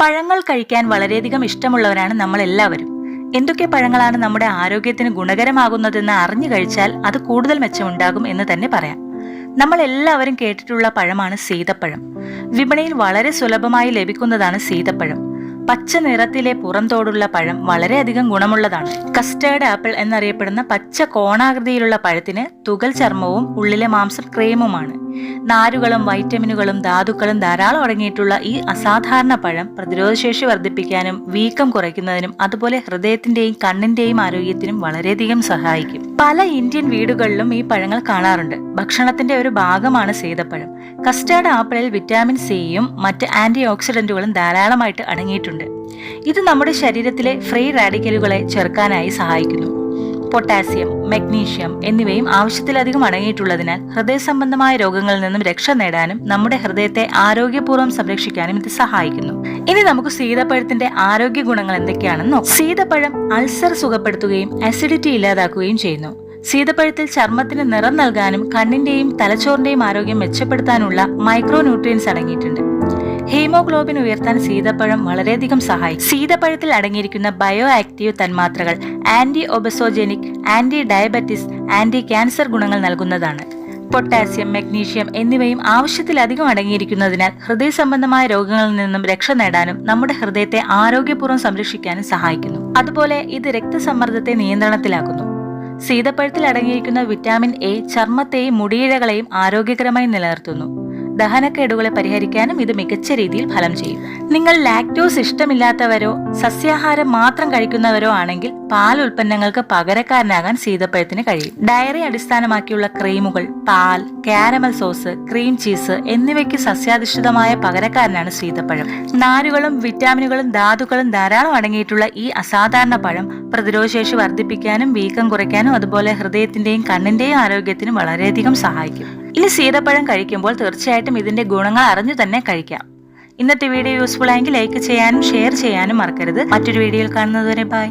പഴങ്ങൾ കഴിക്കാൻ വളരെയധികം ഇഷ്ടമുള്ളവരാണ് നമ്മൾ എല്ലാവരും എന്തൊക്കെ പഴങ്ങളാണ് നമ്മുടെ ആരോഗ്യത്തിന് ഗുണകരമാകുന്നതെന്ന് അറിഞ്ഞു കഴിച്ചാൽ അത് കൂടുതൽ മെച്ചമുണ്ടാകും എന്ന് തന്നെ പറയാം. നമ്മൾ എല്ലാവരും കേട്ടിട്ടുള്ള പഴമാണ് സീതപ്പഴം. വിപണിയിൽ വളരെ സുലഭമായി ലഭിക്കുന്നതാണ് സീതപ്പഴം. പച്ച നിറത്തിലെ പുറംതോടുള്ള പഴം വളരെയധികം ഗുണമുള്ളതാണ്. കസ്റ്റേർഡ് ആപ്പിൾ എന്നറിയപ്പെടുന്ന പച്ച കോണാകൃതിയിലുള്ള പഴത്തിന് തുകൽ ചർമ്മവും ഉള്ളിലെ മാംസം ക്രീമുമാണ്. നാരുകളും വൈറ്റമിനുകളും ധാതുക്കളും ധാരാളം അടങ്ങിയിട്ടുള്ള ഈ അസാധാരണ പഴം പ്രതിരോധശേഷി വർദ്ധിപ്പിക്കാനും വീക്കം കുറയ്ക്കുന്നതിനും അതുപോലെ ഹൃദയത്തിന്റെയും കണ്ണിന്റെയും ആരോഗ്യത്തിനും വളരെയധികം സഹായിക്കും. പല ഇന്ത്യൻ വീടുകളിലും ഈ പഴങ്ങൾ കാണാറുണ്ട്. ഭക്ഷണത്തിന്റെ ഒരു ഭാഗമാണ് സീതപ്പഴം. കസ്റ്റേർഡ് ആപ്പിളിൽ വിറ്റാമിൻ സിയും മറ്റ് ആന്റി ഓക്സിഡന്റുകളും ധാരാളമായിട്ട് അടങ്ങിയിട്ടുണ്ട്. ഇത് നമ്മുടെ ശരീരത്തിലെ ഫ്രീ റാഡിക്കലുകളെ ചെറുക്കാനായി സഹായിക്കുന്നു. പൊട്ടാസ്യം മഗ്നീഷ്യം എന്നിവയും ആവശ്യത്തിലധികം അടങ്ങിയിട്ടുള്ളതിനാൽ ഹൃദയ സംബന്ധമായ രോഗങ്ങളിൽ നിന്നും രക്ഷ നേടാനും നമ്മുടെ ഹൃദയത്തെ ആരോഗ്യപൂർവം സംരക്ഷിക്കാനും ഇത് സഹായിക്കുന്നു. ഇനി നമുക്ക് സീതപ്പഴത്തിന്റെ ആരോഗ്യ ഗുണങ്ങൾ എന്തൊക്കെയാണെന്ന് നോക്കാം. സീതപ്പഴം അൾസർ സുഖപ്പെടുത്തുകയും അസിഡിറ്റി ഇല്ലാതാക്കുകയും ചെയ്യുന്നു. സീതപ്പഴത്തിൽ ചർമ്മത്തിന് നിറം നൽകാനും കണ്ണിന്റെയും തലച്ചോറിന്റെയും ആരോഗ്യം മെച്ചപ്പെടുത്താനുള്ള മൈക്രോ ന്യൂട്രിയൻസ് അടങ്ങിയിട്ടുണ്ട്. ഹീമോഗ്ലോബിൻ ഉയർത്താൻ സീതപ്പഴം വളരെയധികം സഹായിക്കും. സീതപ്പഴത്തിൽ അടങ്ങിയിരിക്കുന്ന ബയോ ആക്റ്റീവ് തന്മാത്രകൾ anti obesogenic anti diabetes anti cancer ഗുണങ്ങൾ നൽകുന്നതാണ്. പൊട്ടാസ്യം മഗ്നീഷ്യം എന്നിവയും ആവശ്യത്തിലധികം അടങ്ങിയിരിക്കുന്നതിനാൽ ഹൃദയ സംബന്ധമായ രോഗങ്ങളിൽ നിന്നും രക്ഷ നേടാനും നമ്മുടെ ഹൃദയത്തെ ആരോഗ്യപൂർവം സംരക്ഷിക്കാനും സഹായിക്കുന്നു. അതുപോലെ ഇത് രക്തസമ്മർദ്ദത്തെ നിയന്ത്രണത്തിലാക്കുന്നു. സീതപ്പഴത്തിൽ അടങ്ങിയിരിക്കുന്ന വിറ്റാമിൻ എ ചർമ്മത്തെയും മുടിയിഴകളെയും ആരോഗ്യകരമായി നിലനിർത്തുന്നു. ദഹനക്കേടുകളെ പരിഹരിക്കാനും ഇത് മികച്ച രീതിയിൽ ഫലം ചെയ്യും. നിങ്ങൾ ലാക്ടോസ് ഇഷ്ടമില്ലാത്തവരോ സസ്യാഹാരം മാത്രം കഴിക്കുന്നവരോ ആണെങ്കിൽ പാൽ ഉൽപ്പന്നങ്ങൾക്ക് പകരക്കാരനാകാൻ സീതപ്പഴത്തിന് കഴിയും. ഡയറി അടിസ്ഥാനമാക്കിയുള്ള ക്രീമുകൾ പാൽ കാരമൽ സോസ് ക്രീം ചീസ് എന്നിവയ്ക്ക് സസ്യാധിഷ്ഠിതമായ പകരക്കാരനാണ് സീതപ്പഴം നാരുകളും വിറ്റാമിനുകളും ധാതുക്കളും ധാരാളം അടങ്ങിയിട്ടുള്ള ഈ അസാധാരണ പഴം പ്രതിരോധശേഷി വർദ്ധിപ്പിക്കാനും വീക്കം കുറയ്ക്കാനും അതുപോലെ ഹൃദയത്തിന്റെയും കണ്ണിന്റെയും ആരോഗ്യത്തിനും വളരെയധികം സഹായിക്കും. ഇനി സീതപ്പഴം കഴിക്കുമ്പോൾ തീർച്ചയായിട്ടും ഇതിന്റെ ഗുണങ്ങൾ അറിഞ്ഞു തന്നെ കഴിക്കാം. ഇന്നത്തെ വീഡിയോ യൂസ്ഫുൾ ആയെങ്കിൽ ലൈക്ക് ചെയ്യാനും ഷെയർ ചെയ്യാനും മറക്കരുത്. മറ്റൊരു വീഡിയോയിൽ കാണുന്നതുവരെ ബൈ